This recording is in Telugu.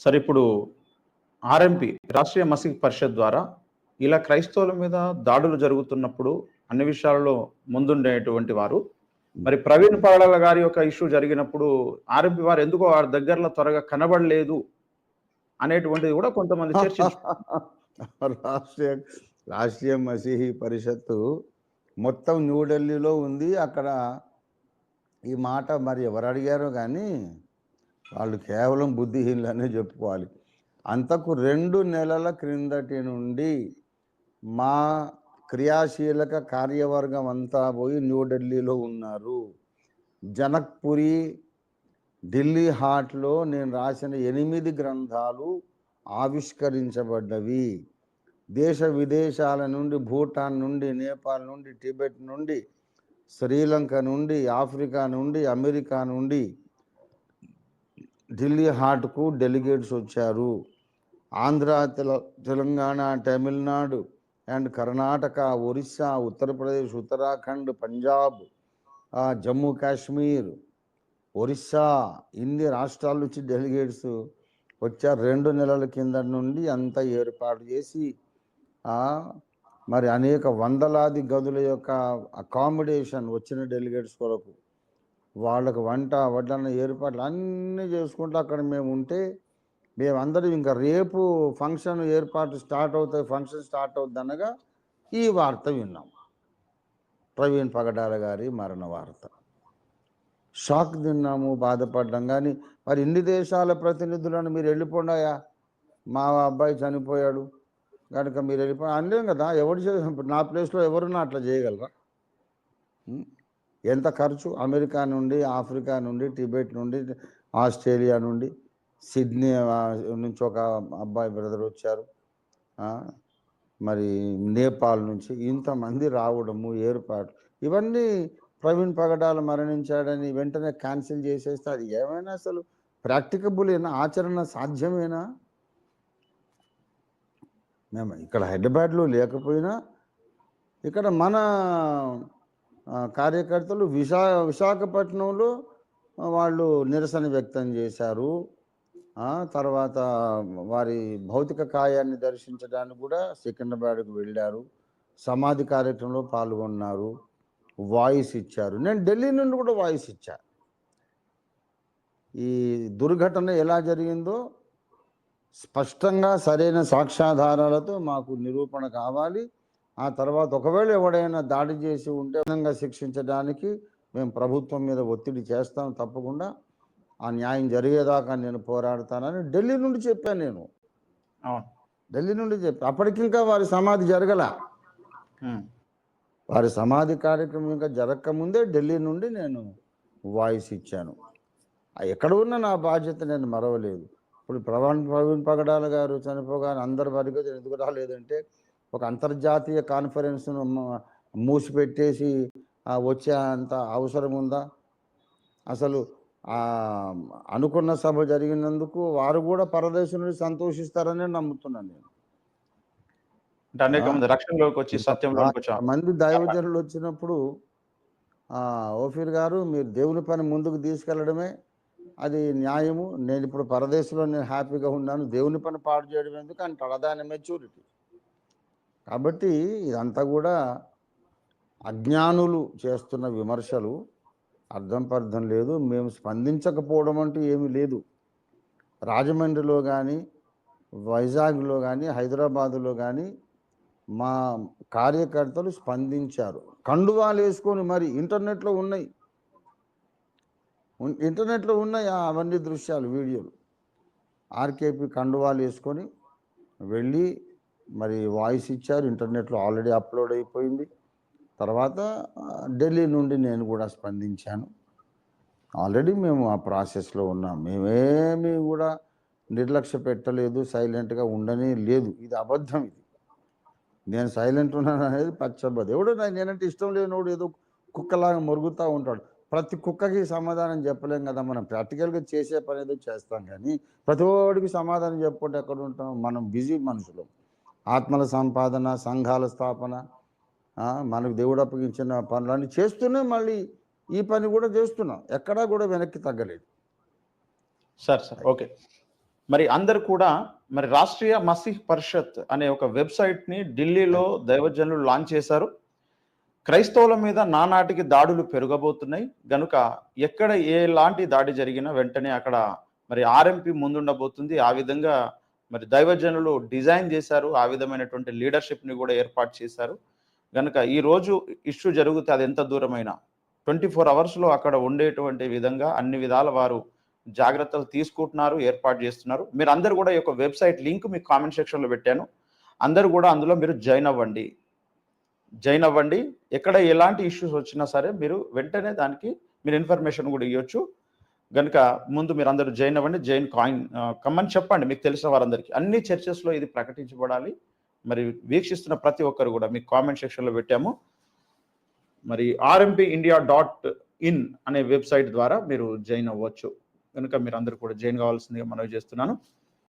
సరే ఇప్పుడు ఆర్ఎంపి రాష్ట్రీయ మసీద్ పరిషత్ ద్వారా ఇలా క్రైస్తవుల మీద దాడులు జరుగుతున్నప్పుడు అన్ని విషయాలలో ముందుండేటువంటి వారు. మరి ప్రవీణ్ పాడల గారి యొక్క ఇష్యూ జరిగినప్పుడు ఆర్ఎంపి వారు ఎందుకో వారి దగ్గరలో త్వరగా కనబడలేదు అనేటువంటిది కూడా కొంతమంది చర్చ రాష్ట్రీయ రాష్ట్రీయ మసీహీ పరిషత్తు మొత్తం న్యూఢిల్లీలో ఉంది. అక్కడ ఈ మాట మరి ఎవరు అడిగారో కానీ వాళ్ళు కేవలం బుద్ధిహీనులనే చెప్పుకోవాలి. అంతకు రెండు నెలల క్రిందటి నుండి మా క్రియాశీలక కార్యవర్గం అంతా పోయి న్యూఢిల్లీలో ఉన్నారు. జనక్పురి ఢిల్లీ హాట్లో నేను రాసిన ఎనిమిది గ్రంథాలు ఆవిష్కరించబడ్డవి. దేశ విదేశాల నుండి భూటాన్ నుండి నేపాల్ నుండి టిబెట్ నుండి శ్రీలంక నుండి ఆఫ్రికా నుండి అమెరికా నుండి ఢిల్లీ హాట్కు డెలిగేట్స్ వచ్చారు. ఆంధ్ర తెల తెలంగాణ తమిళనాడు అండ్ కర్ణాటక ఒరిస్సా ఉత్తరప్రదేశ్ ఉత్తరాఖండ్ పంజాబ్ జమ్మూ కాశ్మీర్ ఒరిస్సా ఇన్ని రాష్ట్రాల నుంచి డెలిగేట్స్ వచ్చారు. రెండు నెలల కింద నుండి అంతా ఏర్పాటు చేసి మరి అనేక వందలాది గదుల యొక్క అకామిడేషన్ వచ్చిన డెలిగేట్స్ కొరకు వాళ్ళకు వంట వడ్డన ఏర్పాట్లు అన్నీ చేసుకుంటూ అక్కడ మేము ఉంటే మేమందరం ఇంకా రేపు ఫంక్షన్ ఏర్పాటు స్టార్ట్ అవుతాయి ఫంక్షన్ స్టార్ట్ అవుతుంది అనగా ఈ వార్త విన్నాం. ప్రవీణ్ పగడాల గారి మరణ వార్త. షాక్ తిన్నాము బాధపడ్డాం. కానీ మరి ఇన్ని దేశాల ప్రతినిధులను మీరు వెళ్ళిపోండాయా? మా అబ్బాయి చనిపోయాడు. కనుక మీరు వెళ్ళిపో అనలేం కదా ఎవరు చే నా ప్లేస్లో ఎవరున్నా అట్లా చేయగలరా? ఎంత ఖర్చు? అమెరికా నుండి ఆఫ్రికా నుండి టిబెట్ నుండి ఆస్ట్రేలియా నుండి సిడ్నీ నుంచి ఒక అబ్బాయి బ్రదర్ వచ్చారు. మరి నేపాల్ నుంచి ఇంతమంది రావడము ఏర్పాటు ఇవన్నీ ప్రవీణ్ పగడాలు మరణించాడని వెంటనే క్యాన్సిల్ చేసేస్తే అది ఏమైనా అసలు ప్రాక్టికబుల్ ఆచరణ సాధ్యమేనా? మేము ఇక్కడ హైదరాబాద్లో లేకపోయినా ఇక్కడ మన కార్యకర్తలు విశా విశాఖపట్నంలో వాళ్ళు నిరసన వ్యక్తం చేశారు. తర్వాత వారి భౌతిక కాయాన్ని దర్శించడానికి కూడా సికింద్రాబాద్కు వెళ్ళారు. సమాధి కార్యక్రమంలో పాల్గొన్నారు. వాయిస్ ఇచ్చారు. నేను ఢిల్లీ నుండి కూడా వాయిస్ ఇచ్చా. ఈ దుర్ఘటన ఎలా జరిగిందో స్పష్టంగా సరైన సాక్ష్యాధారాలతో మాకు నిరూపణ కావాలి. ఆ తర్వాత ఒకవేళ ఎవడైనా దాడి చేసి ఉంటే విధంగా శిక్షించడానికి మేము ప్రభుత్వం మీద ఒత్తిడి చేస్తాం తప్పకుండా. ఆ న్యాయం జరిగేదాకా నేను పోరాడతానని ఢిల్లీ నుండి చెప్పాను నేను. ఢిల్లీ నుండి చెప్పా. అప్పటికింకా వారి సమాధి జరగల. వారి సమాధి కార్యక్రమం ఇంకా జరగకముందే ఢిల్లీ నుండి నేను వాయిస్ ఇచ్చాను. ఎక్కడ ఉన్నా నా బాధ్యత నేను మరవలేదు. ఇప్పుడు ప్రవీణ్ ప్రవీణ్ పగడాల గారు చనిపోగానే అందరి వారికి ఎందుకు రాలేదంటే ఒక అంతర్జాతీయ కాన్ఫరెన్స్ను మూసిపెట్టేసి వచ్చే అంత అవసరం ఉందా? అసలు ఆ అనుకున్న సభ జరిగినందుకు వారు కూడా పరదేశం నుండి సంతోషిస్తారని నమ్ముతున్నాను నేను. అనేక మంది రక్షణలోకి వచ్చి సత్యంలోకి వచ్చారు మంది దైవజనులు వచ్చినప్పుడు ఆ, ఓఫీర్ గారు మీరు దేవుని పని ముందుకు తీసుకెళ్ళడమే అది న్యాయము. నేను ఇప్పుడు పరదేశంలో నేను హ్యాపీగా ఉన్నాను దేవుని పని పాడు చేయడం ఎందుకు అంటాడు? అదాని మెచ్యూరిటీ. కాబట్టి ఇదంతా కూడా అజ్ఞానులు చేస్తున్న విమర్శలు. అర్థం పర్థం లేదు. మేము స్పందించకపోవడం అంటూ ఏమీ లేదు. రాజమండ్రిలో కానీ వైజాగ్లో కానీ హైదరాబాదులో కానీ మా కార్యకర్తలు స్పందించారు. కండువాలు వేసుకొని మరి ఇంటర్నెట్లో ఉన్నాయి. ఇంటర్నెట్లో ఉన్నాయి అవన్నీ దృశ్యాలు వీడియోలు. ఆర్కేపీ కండువాలు వేసుకొని వెళ్ళి మరి వాయిస్ ఇచ్చారు ఇంటర్నెట్లో ఆల్రెడీ అప్లోడ్ అయిపోయింది. తర్వాత ఢిల్లీ నుండి నేను కూడా స్పందించాను. ఆల్రెడీ మేము ఆ ప్రాసెస్లో ఉన్నాం. మేమేమీ కూడా నిర్లక్ష్య పెట్టలేదు సైలెంట్గా ఉండనే లేదు. ఇది అబద్ధం ఇది. నేను సైలెంట్ ఉన్నాను అనేది పచ్చబద్ధం. ఎవడు నేనంటే ఇష్టం లేనివాడు ఏదో కుక్కలాగా మొరుగుతూ ఉంటాడు. ప్రతి కుక్కకి సమాధానం చెప్పలేం కదా మనం. ప్రాక్టికల్గా చేసే పని ఏదో చేస్తాం కానీ ప్రతి ఒక్కడికి సమాధానం చెప్పుకుంటే ఎక్కడ ఉంటాం? మనం బిజీ మనుషులు. ఆత్మల సంపాదన సంఘాల స్థాపన మనకు దేవుడు అప్పగించిన పనులన్నీ చేస్తూనే మళ్ళీ ఈ పని కూడా చేస్తున్నాం. ఎక్కడా కూడా వెనక్కి తగ్గలేదు. Sir sir okay. మరి అందరు కూడా మరి రాష్ట్రీయ మసీహ్ పరిషత్ అనే ఒక వెబ్సైట్ని ఢిల్లీలో దైవజనులు లాంచ్ చేశారు. క్రైస్తవుల మీద నానాటికి దాడులు పెరగబోతున్నాయి. గనుక ఎక్కడ ఎలాంటి దాడి జరిగినా వెంటనే అక్కడ మరి ఆర్ఎంపీ ముందుండబోతుంది. ఆ విధంగా మరి దైవజనులు డిజైన్ చేశారు ఆ విధమైనటువంటి లీడర్షిప్ని కూడా ఏర్పాటు చేశారు. కనుక ఈరోజు ఇష్యూ జరిగితే అది ఎంత దూరమైనా ట్వంటీ ఫోర్ అవర్స్లో అక్కడ ఉండేటువంటి విధంగా అన్ని విధాల వారు జాగ్రత్తలు తీసుకుంటున్నారు ఏర్పాటు చేస్తున్నారు. మీరు అందరు కూడా ఈ యొక్క వెబ్సైట్ లింక్ మీకు కామెంట్ సెక్షన్లో పెట్టాను. అందరూ కూడా అందులో మీరు జాయిన్ అవ్వండి. జాయిన్ అవ్వండి. ఎక్కడ ఎలాంటి ఇష్యూస్ వచ్చినా సరే మీరు వెంటనే దానికి మీరు ఇన్ఫర్మేషన్ కూడా ఇవ్వచ్చు. కనుక ముందు మీరు అందరూ జైన్ అవ్వండి జైన్ కాయిన్ కమ్మని చెప్పండి మీకు తెలిసిన వారందరికీ. అన్ని చర్చెస్లో ఇది ప్రకటించబడాలి. మరి వీక్షిస్తున్న ప్రతి ఒక్కరు కూడా మీకు కామెంట్ సెక్షన్లో పెట్టాము. మరి ఆర్ఎంపీ ఇండియా డాట్ ఇన్ అనే వెబ్సైట్ ద్వారా మీరు జాయిన్ అవ్వచ్చు. కనుక మీరు అందరూ కూడా జాయిన్ కావాల్సిందిగా మనవి చేస్తున్నాను.